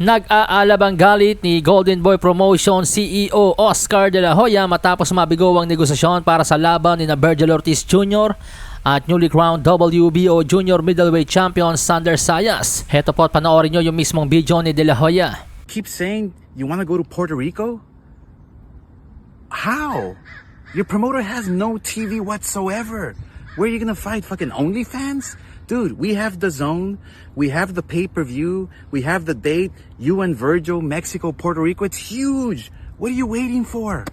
Nag-aalab ang galit ni Golden Boy Promotion CEO Oscar De La Hoya matapos mabigo ang negosasyon para sa laban ni Virgil Ortiz Jr. at newly crowned WBO Junior Middleweight Champion Sander Sayas. Heto po at panoorin nyo yung mismong video ni De La Hoya. keep saying you want to go to Puerto Rico? How? Your promoter has no TV whatsoever. Where are you gonna fight? Fucking OnlyFans? Dude, we have the zone, we have the pay per view, we have the date. You and Virgil, Mexico, Puerto Rico. It's huge. What are you waiting for?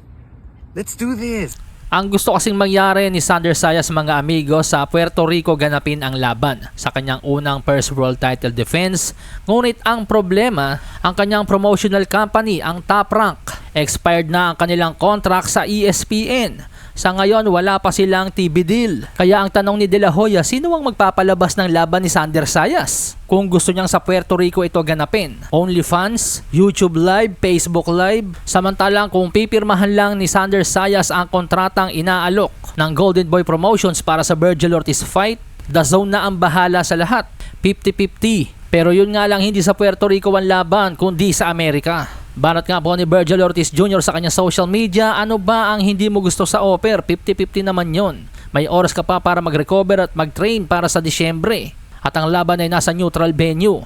Let's do this. Ang gusto kasing mangyari ni Sander Sayas mga amigo sa Puerto Rico ganapin ang laban sa kanyang unang first world title defense. Ngunit ang problema, ang kanyang promotional company, ang Top Rank, expired na ang kanilang contract sa ESPN. Sa ngayon, wala pa silang TV deal. Kaya ang tanong ni De La Hoya, sino ang magpapalabas ng laban ni Sander Sayas? Kung gusto niyang sa Puerto Rico ito ganapin. OnlyFans, YouTube Live, Facebook Live. Samantalang kung pipirmahan lang ni Sander Sayas ang kontratang inaalok ng Golden Boy Promotions para sa Virgil Ortiz fight, The Zone na ang bahala sa lahat. 50-50. Pero yun nga lang hindi sa Puerto Rico ang laban kundi sa Amerika. Banat nga po ni Virgil Ortiz Jr. sa kanyang social media, ano ba ang hindi mo gusto sa offer? 50-50 naman yon. May oras ka pa para mag-recover at mag-train para sa Disyembre. At ang laban ay nasa neutral venue.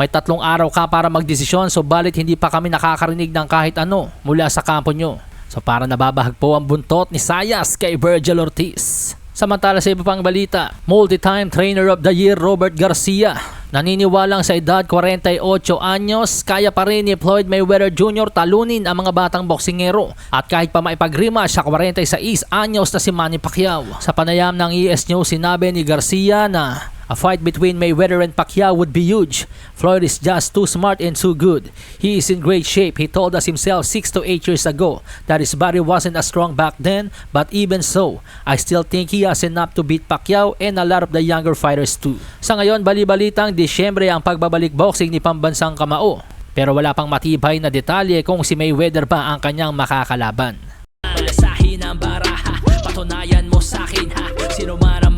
May tatlong araw ka para magdesisyon so balit hindi pa kami nakakarinig ng kahit ano mula sa kampo nyo. So para nababahag po ang buntot ni Sayas kay Virgil Ortiz. Samantala sa iba pang balita, multi-time trainer of the year Robert Garcia. Naniniwalang sa edad 48 anyos, kaya pa rin ni Floyd Mayweather Jr. talunin ang mga batang boksingero. At kahit pa maipagrima siya 46 anyos na si Manny Pacquiao. Sa panayam ng ES News, sinabi ni Garcia na A fight between Mayweather and Pacquiao would be huge. Floyd is just too smart and too good. He is in great shape. He told us himself 6 to 8 years ago that his body wasn't as strong back then, but even so, I still think he has enough to beat Pacquiao and a lot of the younger fighters too. Sa ngayon, bali-balitang Disyembre ang pagbabalik boxing ni pambansang kamao. Pero wala pang matibay na detalye kung si Mayweather pa ang kanyang makakalaban. Malasahin ang baraha, patunayan mo sa akin ha Sino man